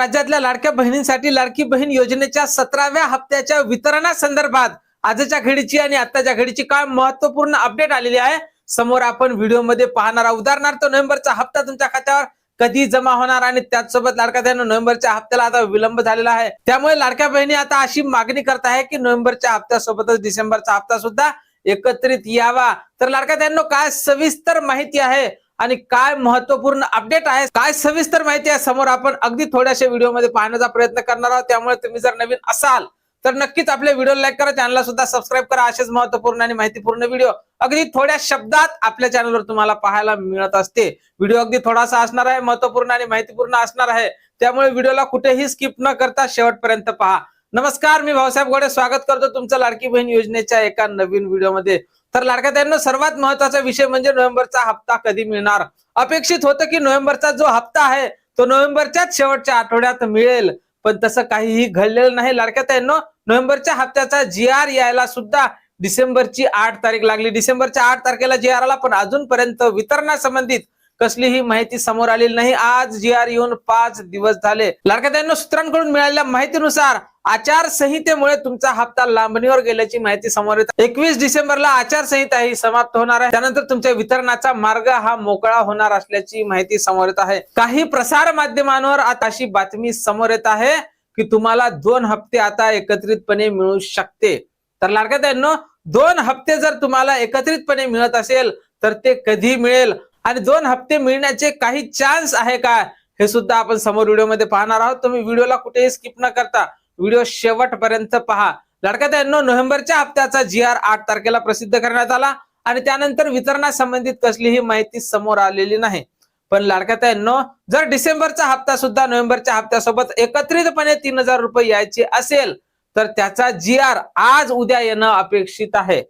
राज्यातल्या लाडक्या बहिणींसाठी लाडकी बहीण योजनेच्या सतराव्या हप्त्याच्या वितरणासंदर्भात आजच्या घडीची आणि आताच्या घडीची काय महत्त्वपूर्ण अपडेट आलेली आहे समोर आपण व्हिडिओमध्ये पाहणार आहोत. उदाहरणार्थ नोव्हेंबरचा हप्ता तुमच्या खात्यावर कधी जमा होणार आणि त्याचसोबत लाडक्या बहिणी नोव्हेंबरच्या हप्त्याला आता विलंब झालेला आहे. त्यामुळे लाडक्या बहिणी आता अशी मागणी करत आहे की नोव्हेंबरच्या हप्त्यासोबतच डिसेंबरचा हप्ता सुद्धा एकत्रित यावा. तर लाडक्या बहिणींनो काय सविस्तर माहिती आहे? आणि काय महत्त्वपूर्ण अपडेट आहे काय सविस्तर माहिती आहे समोर आपण अगदी थोड्याशा व्हिडिओमध्ये पाहण्याचा प्रयत्न करणार आहोत. त्यामुळे तुम्ही जर नवीन असाल तर नक्कीच आपल्या व्हिडिओ लाईक करा चॅनलला सुद्धा सबस्क्राईब करा. असेच महत्त्वपूर्ण आणि माहितीपूर्ण व्हिडिओ अगदी थोड्या शब्दात आपल्या चॅनलवर तुम्हाला पाहायला मिळत असते. व्हिडिओ अगदी थोडासा असणार आहे महत्त्वपूर्ण आणि माहितीपूर्ण असणार आहे. त्यामुळे व्हिडिओला कुठेही स्किप न करता शेवटपर्यंत पहा. नमस्कार मी भाऊसाहेब गोडे. स्वागत करतो तुमचं लाडकी बहीण योजनेच्या एका नवीन व्हिडिओमध्ये तर लाडक्या त्यांना सर्वात महत्त्वाचा विषय म्हणजे नोव्हेंबरचा हप्ता कधी मिळणार? अपेक्षित होतं की नोव्हेंबरचा जो हप्ता आहे तो नोव्हेंबरच्याच शेवटच्या आठवड्यात मिळेल. पण तसं काहीही घडलेलं नाही. लाडक्या त्यांना नोव्हेंबरच्या हप्त्याचा जी आर यायला सुद्धा डिसेंबरची आठ तारीख लागली. डिसेंबरच्या आठ तारखेला जी आर आला पण अजूनपर्यंत वितरणासंबंधित कसलीही माहिती समोर आलेली नाही. आज जी आर येऊन पाच दिवस झाले. लाडक्या त्यांना सूत्रांकडून मिळालेल्या माहितीनुसार आचारसंहितेमुळे तुमचा हप्ता लांबणीवर गेल्याची माहिती समोर येत एकवीस डिसेंबरला आचारसंहिता ही समाप्त होणार आहे. त्यानंतर तुमच्या वितरणाचा मार्ग हा मोकळा होणार असल्याची माहिती समोर येत आहे. काही प्रसार माध्यमांवर आता अशी बातमी समोर येत आहे की तुम्हाला दोन हप्ते आता एकत्रितपणे मिळू शकते. तर लाडक्या दोन हप्ते जर तुम्हाला एकत्रितपणे मिळत असेल तर ते कधी मिळेल? आणि दोन हप्ते मिळण्याचे काही चान्स आहे का? हे सुद्धा आपण समोर व्हिडिओमध्ये पाहणार आहोत. तुम्ही व्हिडिओला कुठेही स्किप न करता व्हिडिओ शेवटपर्यंत पहा. लडक्यात त्यांनो नोव्हेंबरच्या हप्त्याचा जी आर आठ तारखेला प्रसिद्ध करण्यात आला आणि त्यानंतर वितरणासंबंधित कसलीही माहिती समोर आलेली नाही. पण लाडक्या त्यांनो जर डिसेंबरचा हप्ता सुद्धा नोव्हेंबरच्या हप्त्यासोबत एकत्रितपणे तीन हजार रुपये यायचे असेल तर त्याचा जी आर आज उद्या येणं अपेक्षित आहे.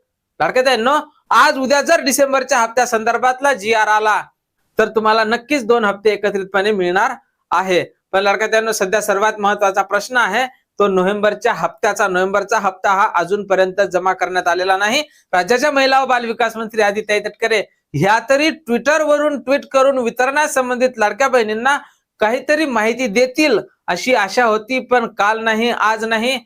लाडक्या त्यांनो आज उद्या जर डिसेंबरच्या हप्त्या संदर्भातला जी आर आला तर तुम्हाला नक्कीच दोन हप्ते एकत्रितपणे मिळणार आहे. पण लडका त्यांनो सध्या सर्वात महत्त्वाचा प्रश्न आहे तो नोव्हेंबरच्या हप्त्याचा. नोव्हेंबरचा हप्ता हा अजूनपर्यंत जमा करण्यात आलेला नाही. राज्याच्या महिला व बाल विकास मंत्री आदित्य तटकरे ह्या तरी ट्विटरवरून ट्विट करून वितरणासंबंधित लाडक्या बहिणींना काहीतरी माहिती देतील अशी आशा होती पण काल नाही आज नाही.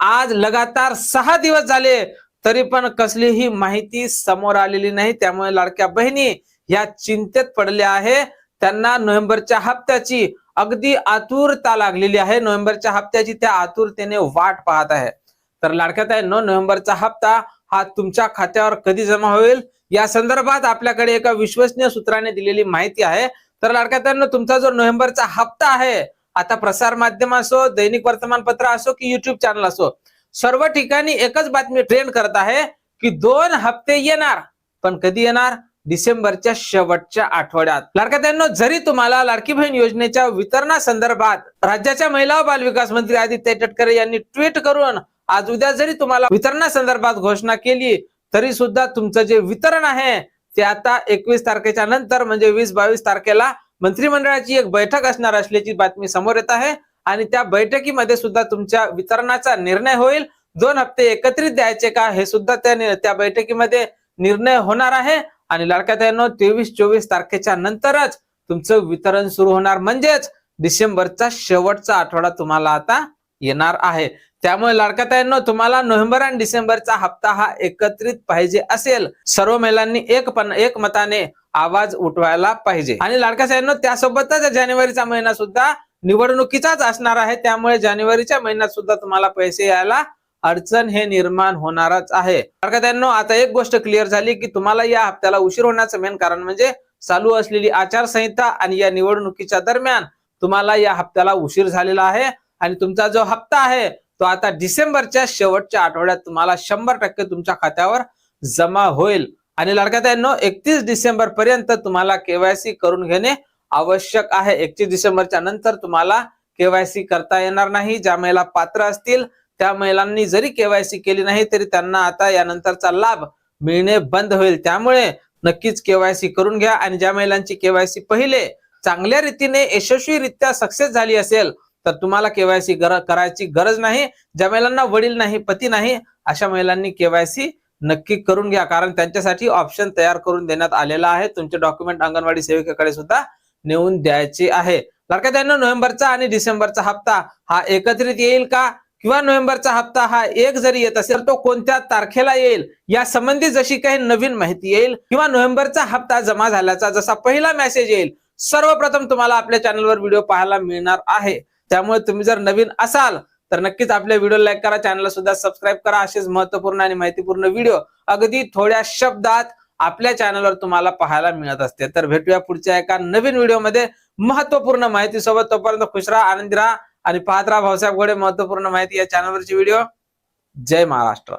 आज लगातार सहा दिवस झाले तरी पण कसलीही माहिती समोर आलेली नाही. त्यामुळे लाडक्या बहिणी या चिंतेत पडल्या आहे. त्यांना नोव्हेंबरच्या हप्त्याची अगदी आतुरता लागलेली आहे. नोव्हेंबरच्या हप्त्याची त्या आतुरतेने वाट पाहत आहे. तर लाडक्यात आहे नो नोव्हेंबरचा हप्ता हा तुमच्या खात्यावर कधी जमा होईल? या संदर्भात आपल्याकडे एका विश्वसनीय सूत्राने दिलेली माहिती आहे. तर लाडक्यात तुमचा जो नोव्हेंबरचा हप्ता आहे आता प्रसार माध्यम असो दैनिक वर्तमानपत्र असो की युट्यूब चॅनल असो सर्व ठिकाणी एकच बातमी ट्रेंड करत आहे की दोन हप्ते येणार पण कधी येणार? डिसेंबरच्या शेवटच्या आठवड्यात. त्यांना जरी तुम्हाला लाडकी बहीण योजनेच्या वितरणासंदर्भात राज्याच्या महिला व बाल विकास मंत्री आदित्य तटकरे यांनी ट्विट करून आज उद्या जरी तुम्हाला वितरणासंदर्भात घोषणा केली तरी सुद्धा तुमचं जे वितरण आहे ते आता एकवीस तारखेच्या नंतर म्हणजे वीस बावीस तारखेला मंत्रिमंडळाची एक बैठक असणार असल्याची बातमी समोर येत आहे. आणि त्या बैठकीमध्ये सुद्धा तुमच्या वितरणाचा निर्णय होईल. दोन हप्ते एकत्रित द्यायचे का हे सुद्धा त्या त्या बैठकीमध्ये निर्णय होणार आहे. आणि लाडक्या तेवीस चोवीस तारखेच्या नंतरच तुमचं वितरण सुरू होणार. म्हणजेच डिसेंबरचा शेवटचा आठवडा तुम्हाला आता येणार आहे. त्यामुळे लाडक्या तुम्हाला नोव्हेंबर आणि डिसेंबरचा हप्ता हा एकत्रित पाहिजे असेल. सर्व महिलांनी एक पण एक मताने आवाज उठवायला पाहिजे. आणि लाडक्या त्यासोबतच जानेवारीचा महिना सुद्धा निवडणुकीचाच असणार आहे. त्यामुळे जानेवारीच्या महिन्यात सुद्धा तुम्हाला पैसे यायला अडचण हे निर्माण होणारच आहे. लाडक्या आता एक गोष्ट क्लिअर झाली की तुम्हाला या हप्त्याला उशीर होण्याचं मेन कारण म्हणजे चालू असलेली आचारसंहिता आणि या निवडणुकीच्या दरम्यान तुम्हाला या हप्त्याला उशीर झालेला आहे. आणि तुमचा जो हप्ता आहे तो आता डिसेंबरच्या शेवटच्या आठवड्यात तुम्हाला शंभर टक्के तुमच्या खात्यावर जमा होईल. आणि लाडक्यात एकतीस डिसेंबर पर्यंत तुम्हाला केवायसी करून घेणे आवश्यक आहे. एकतीस डिसेंबरच्या नंतर तुम्हाला केवायसी करता येणार नाही. ज्या महिला पात्र असतील त्या महिलांनी जरी केवायसी केली नाही तरी त्यांना आता यानंतरचा लाभ मिळणे बंद होईल. त्यामुळे नक्कीच केवायसी करून घ्या आणि ज्या महिलांची केवायसी पहिले चांगल्या रीतीने यशस्वीरित्या सक्सेस झाली असेल तर तुम्हाला केवायसी करायची गरज नाही. ज्या महिलांना वडील नाही पती नाही अशा महिलांनी केवायसी नक्की करून घ्या. कारण त्यांच्यासाठी ऑप्शन तयार करून देण्यात आलेला आहे. तुमचे डॉक्युमेंट अंगणवाडी सेविकेकडे सुद्धा नेऊन द्यायची आहे. लडका त्यांना नोव्हेंबरचा आणि डिसेंबरचा हप्ता हा एकत्रित येईल का? किंवा नोव्हेंबरचा हप्ता हा एक जरी येत असेल तो कोणत्या तारखेला येईल? या संबंधी जशी काही नवीन माहिती येईल किंवा नोव्हेंबरचा हप्ता जमा झाल्याचा जसा पहिला मेसेज येईल सर्वप्रथम तुम्हाला आपल्या चॅनलवर व्हिडिओ पाहायला मिळणार आहे. त्यामुळे तुम्ही जर नवीन असाल तर नक्कीच आपल्या व्हिडिओ लाईक करा चॅनलला सुद्धा सबस्क्राईब करा. असेच महत्त्वपूर्ण आणि माहितीपूर्ण व्हिडिओ अगदी थोड्या शब्दात आपल्या चॅनलवर तुम्हाला पाहायला मिळत असते तर भेटूया पुढच्या एका नवीन व्हिडिओमध्ये महत्त्वपूर्ण माहिती सोबत तोपर्यंत खुश राहा आनंदी राहा आणि पाहत राहा भाऊसाहेब घोडे महत्त्वपूर्ण माहिती या चॅनलवरची व्हिडिओ जय महाराष्ट्र.